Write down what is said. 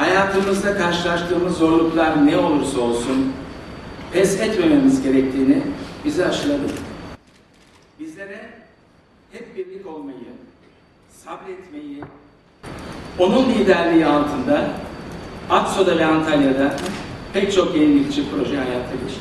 hayatımızda karşılaştığımız zorluklar ne olursa olsun pes etmememiz gerektiğini bize aşıladı. Bizlere hep birlik olmayı, sabretmeyi, onun liderliği altında Akso'da ve Antalya'da pek çok yenilikçi proje hayata geçti.